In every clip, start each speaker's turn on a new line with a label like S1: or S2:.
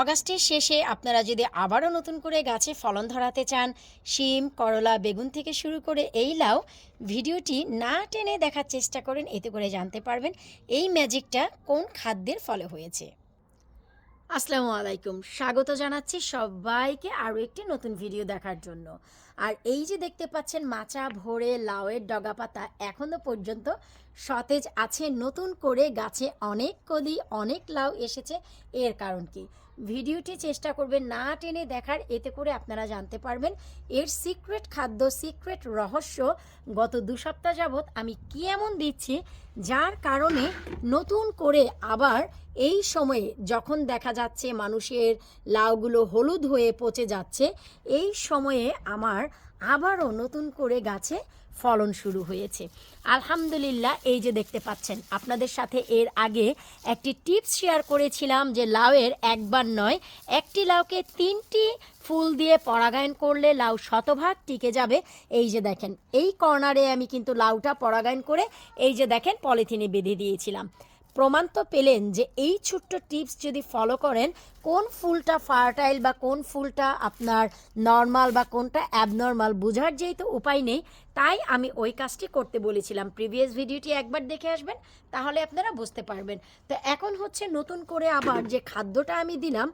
S1: অগাস্টের শেষে আপনারা যদি আবারও নতুন করে গাছে ফলন ধরাতে চান, শিম, করলা, বেগুন থেকে শুরু করে এই লাউ, ভিডিওটি না টেনে দেখার চেষ্টা করেন, এতে করে জানতে পারবেন এই ম্যাজিকটা কোন খাদ্যের ফলে হয়েছে। আসসালামু আলাইকুম। স্বাগত জানাচ্ছি সবাইকে আরও একটি নতুন ভিডিও দেখার জন্য। আর এই যে দেখতে পাচ্ছেন, মাচা ভরে লাউয়ের ডগা পাতা এখনও পর্যন্ত সতেজ আছে। নতুন করে গাছে অনেক কলি, অনেক লাউ এসেছে। এর কারণ কি? ভিডিওটি চেষ্টা করবেন না টেনে দেখার, এতে করে আপনারা জানতে পারবেন এর সিক্রেট খাদ্য, সিক্রেট রহস্য। গত দু সপ্তাহ যাবৎ আমি কি এমন দিচ্ছি, যার কারণে নতুন করে আবার এই সময়ে যখন দেখা যাচ্ছে মানুষের লাউগুলো হলুদ হয়ে পচে যাচ্ছে, এই সময়ে আমার আবারও নতুন করে গাছে ফলন শুরু হয়েছে। আলহামদুলিল্লাহ, এই যে দেখতে পাচ্ছেন, আপনাদের সাথে এর আগে একটি টিপস শেয়ার করেছিলাম যে লাউয়ের একবার নয়, একটি লাউকে তিনটি ফুল দিয়ে পরাগায়ন করলে লাউ শতভাগ টিকে যাবে। এই যে দেখেন, এই কর্নারে আমি কিন্তু লাউটা পরাগায়ন করে এই যে দেখেন, পলিথিনে বেঁধে দিয়েছিলাম। প্রমাণ তো পেলেন যে এই ছোট্ট টিপস যদি ফলো করেন, কোন ফুলটা ফার্টাইল বা কোন ফুলটা আপনার নর্মাল বা কোনটা অ্যাবনর্মাল বোঝার যেহেতু উপায় নেই, তাই আমি ওই কাজটি করতে বলেছিলাম। প্রিভিয়াস ভিডিওটি একবার দেখে আসবেন, তাহলে আপনারা বুঝতে পারবেন। তো এখন হচ্ছে নতুন করে আবার যে খাদ্যটা আমি দিলাম,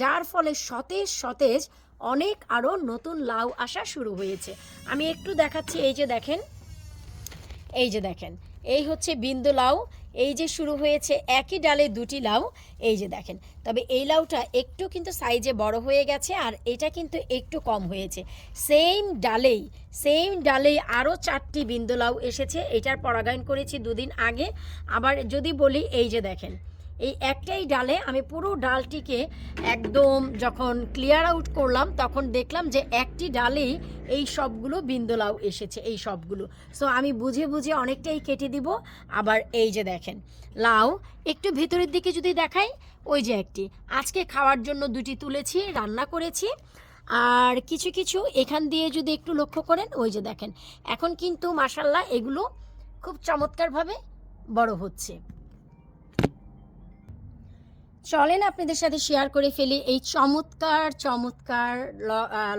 S1: যার ফলে সতেজ সতেজ অনেক আরও নতুন লাউ আসা শুরু হয়েছে। আমি একটু দেখাচ্ছি, এই যে দেখেন, এই যে দেখেন, এই হচ্ছে বিন্দু লাউ এই যে শুরু হয়েছে, একই ডালে দুটি লাউ, এই যে দেখেন। তবে এই লাউটা একটু কিন্তু সাইজে বড় হয়ে গেছে আর এটা কিন্তু একটু কম হয়েছে। সেম ডালেই সেম ডালেই আরও চারটি বিন্দু লাউ এসেছে। এটার পরাগায়ন করেছি দুদিন আগে। আবার যদি বলি, এই যে দেখেন এই একটাই ডালে আমি পুরো ডালটিকে একদম যখন ক্লিয়ার আউট করলাম, তখন দেখলাম যে একটি ডালেই এই সবগুলো বিন্দুলাও এসেছে, এই সবগুলো। সো আমি বুঝে বুঝে অনেকটাই কেটে দিব। আবার এই যে দেখেন, লাউ, একটু ভেতরের দিকে যদি দেখাই, ওই যে একটি। আজকে খাওয়ার জন্য দুটি তুলেছি, রান্না করেছি। আর কিছু কিছু এখান দিয়ে যদি একটু লক্ষ্য করেন, ওই যে দেখেন। এখন কিন্তু মাসাল্লাহ এগুলো খুব চমৎকারভাবে বড় হচ্ছে। চলেন আপনাদের সাথে শেয়ার করে ফেলি এই চমৎকার চমৎকার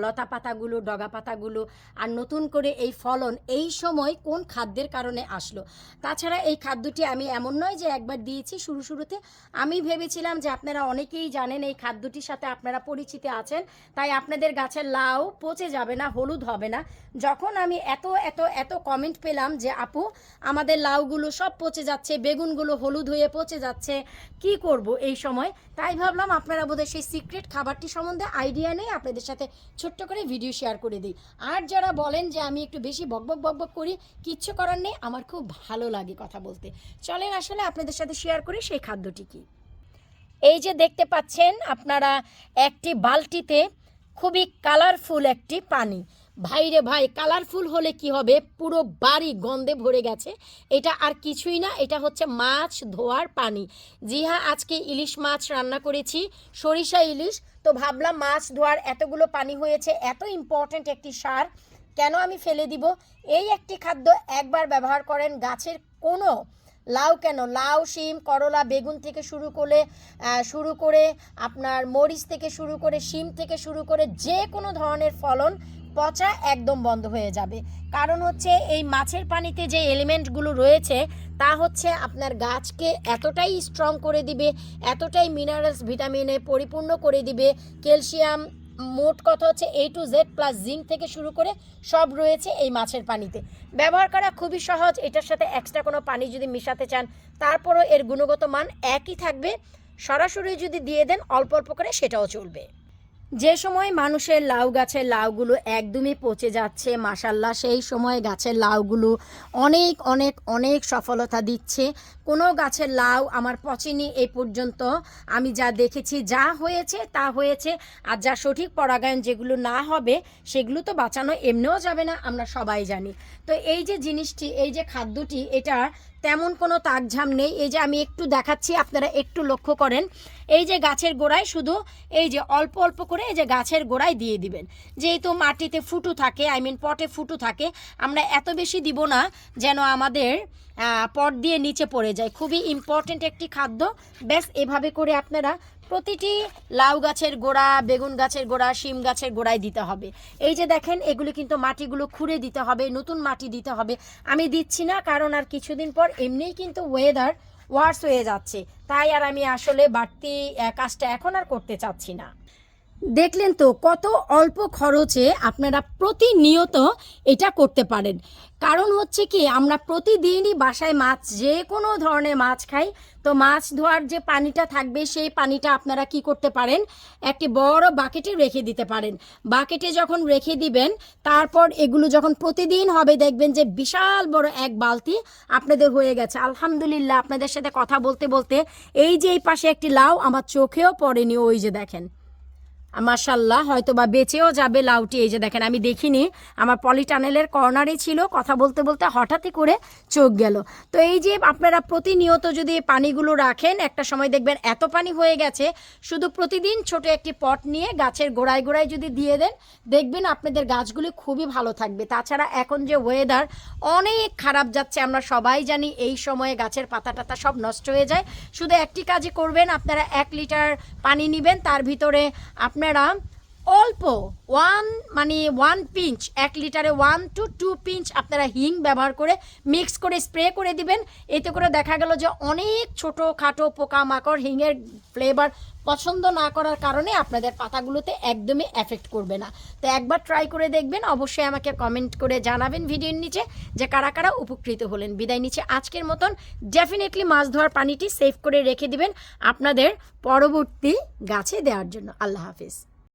S1: লতা পাতাগুলো ডগা পাতাগুলো আর নতুন করে এই ফলন এই সময় কোন খাদ্যের কারণে আসলো? তাছাড়া এই খাদ্যটি আমি এমন নয় যে একবার দিয়েছি শুরু শুরুতে। আমি ভেবেছিলাম যে আপনারা অনেকেই জানেন এই খাদ্যটির সাথে আপনারা পরিচিত আছেন, তাই আপনাদের গাছের লাউ পচে যাবে না, হলুদ হবে না। যখন আমি এত এত এত কমেন্ট পেলাম যে, আপু, আমাদের লাউগুলো সব পচে যাচ্ছে, বেগুনগুলো হলুদ হয়ে পচে যাচ্ছে, কি করব? এই সময় তাই ভাবলাম আপনারা বোধহয় সেই সিক্রেট খাবারটি সম্বন্ধে আইডিয়া নেই, আপনাদের সাথে ছোট্ট করে ভিডিও শেয়ার করে দিই। আর যারা বলেন যে আমি একটু বেশি বকবক বকবক করি, কিচ্ছু করার নেই, আমার খুব ভালো লাগে কথা বলতে। চলেন আসলে আপনাদের সাথে শেয়ার করি সেই খাদ্যটি কি। এই যে দেখতে পাচ্ছেন, আপনারা একটি বালতিতে খুবই কালারফুল একটি পানি। ভাই রে ভাই কালারফুল হলে কি হবে? পুরো বাড়ি গন্ধে ভরে গেছে। এটা আর কিছুই না, এটা হচ্ছে মাছ ধোয়ার পানি। জি হ্যাঁ আজকে ইলিশ মাছ রান্না করেছি, সরিষা ইলিশ। তো ভাবলাম মাছ ধোয়ার এতগুলো পানি হয়েছে, এত ইম্পর্ট্যান্ট একটি সার, কেন আমি ফেলে দিব? এই একটি খাদ্য একবার ব্যবহার করেন, গাছের কোনো লাউ কেন? লাউ, শিম, করলা, বেগুন থেকে শুরু করে শুরু করে আপনার মরিচ থেকে শুরু করে, শিম থেকে শুরু করে যে কোনো ধরনের ফলন পচা একদম বন্ধ হয়ে যাবে। কারণ হচ্ছে এই মাছের পানিতে যে এলিমেন্টগুলো রয়েছে, তা হচ্ছে আপনার গাছকে এতটাই স্ট্রং করে দিবে, এতটাই মিনারেলস ভিটামিনে পরিপূর্ণ করে দিবে ক্যালসিয়াম মোট কথা হচ্ছে A to Z plus zinc থেকে শুরু করে সব রয়েছে এই মাছের পানিতে। ব্যবহার করা খুবই সহজ, এটার সাথে এক্সট্রা কোনো পানি যদি মিশাতে চান, তারপরও এর গুণগত মান একই থাকবে। সরাসরি যদি দিয়ে দেন, অল্প অল্প করে সেটাও চলবে। যে সময় মানুষের লাউ গাছের লাউগুলো একদমই পচে যাচ্ছে মাসাল্লাহ সেই সময় গাছের লাউগুলো অনেক অনেক অনেক সফলতা দিচ্ছে। কোনো গাছের লাউ আমার পচেনি এই পর্যন্ত। আমি যা দেখেছি যা হয়েছে তা হয়েছে। আর যা সঠিক পরাগায়ন যেগুলো না হবে, সেগুলো তো বাঁচানো এমনিও যাবে না, আমরা সবাই জানি। তো এই যে জিনিসটি, এই যে খাদ্যটি, এটা তেমন কোনো তাকঝাম নেই। এই যে আমি একটু দেখাচ্ছি, আপনারা একটু লক্ষ্য করেন। এই যে গাছের গোড়ায় শুধু এই যে অল্প অল্প করে এই যে গাছের গোড়ায় দিয়ে দিবেন। যেহেতু মাটিতে ফুটু থাকে আই মিন পটে ফুটু থাকে, আমরা এত বেশি দিব না যেন আমাদের পট দিয়ে নিচে পড়ে যায়। খুবই ইম্পর্ট্যান্ট একটি খাদ্য। ব্যাস, এভাবে করে আপনারা প্রতিটি লাউ গাছের গোড়া, বেগুন গাছের গোড়া, শিম গাছের গোড়ায় দিতে হবে। এই যে দেখেন, এগুলি কিন্তু মাটিগুলো খুঁড়ে দিতে হবে, নতুন মাটি দিতে হবে। আমি দিচ্ছি না, কারণ আর কিছুদিন পর এমনিই কিন্তু ওয়েদার ওয়ার্স হয়ে যাচ্ছে। তাই আর আমি আসলে বাড়তি কাজটা এখন আর করতে চাচ্ছি না। দেখলেন তো কত অল্প খরচে আপনারা প্রতিনিয়ত এটা করতে পারেন। কারণ হচ্ছে কি, আমরা প্রতিদিনই বাসায় মাছ, যে কোনো ধরনের মাছ খাই। তো মাছ ধোয়ার যে পানিটা থাকবে, সেই পানিটা আপনারা কি করতে পারেন? একটি বড় বাকেটে রেখে দিতে পারেন। বাকেটে যখন রেখে দিবেন, তারপর এগুলো যখন প্রতিদিন হবে, দেখবেন যে বিশাল বড় এক বালতি আপনাদের হয়ে গেছে। আলহামদুলিল্লাহ, আপনাদের সাথে কথা বলতে বলতে এই যে এই পাশে একটি লাউ, আমার চোখেও পড়েনি, ওই যে দেখেন। মাশাল্লাহ হয়তো বা বেঁচেও যাবে লাউটি। এই যে দেখেন, আমি দেখিনি, আমার পলিটানেলের কর্নারে ছিল, কথা বলতে বলতে হঠাৎই করে চোখ গেল। তো এই যে আপনারা প্রতিনিয়ত যদি পানিগুলো রাখেন, একটা সময় দেখবেন এত পানি হয়ে গেছে, শুধু প্রতিদিন ছোট একটি পট নিয়ে গাছের গোড়ায় গোড়ায় যদি দিয়ে দেন, দেখবেন আপনাদের গাছগুলি খুবই ভালো থাকবে। তাছাড়া এখন যে ওয়েদার অনেক খারাপ যাচ্ছে, আমরা সবাই জানি এই সময়ে গাছের পাতা টাতা সব নষ্ট হয়ে যায়। শুধু একটি কাজই করবেন, আপনারা এক লিটার পানি নেবেন, তার ভিতরে আপনারা অল্প ওয়ান মানে ওয়ান পিঞ্চ এক লিটারে ওয়ান টু টু পিঞ্চ আপনারা হিং ব্যবহার করে মিক্স করে স্প্রে করে দিবেন। এতে করে দেখা গেল যে অনেক ছোটো খাটো পোকামাকড় হিংয়ের ফ্লেভার পছন্দ না করার কারণে আপনাদের পাতাগুলোতে একদমই এফেক্ট করবে না। তো একবার ট্রাই করে দেখবেন, অবশ্যই আমাকে কমেন্ট করে জানাবেন ভিডিওর নিচে যে কারা কারা উপকৃত হলেন। বিদায় নিচে আজকের মতন। ডেফিনেটলি মাছ ধোয়ার পানিটি সেভ করে রেখে দিবেন আপনাদের পরবর্তী গাছে দেওয়ার জন্য। আল্লাহ হাফিজ।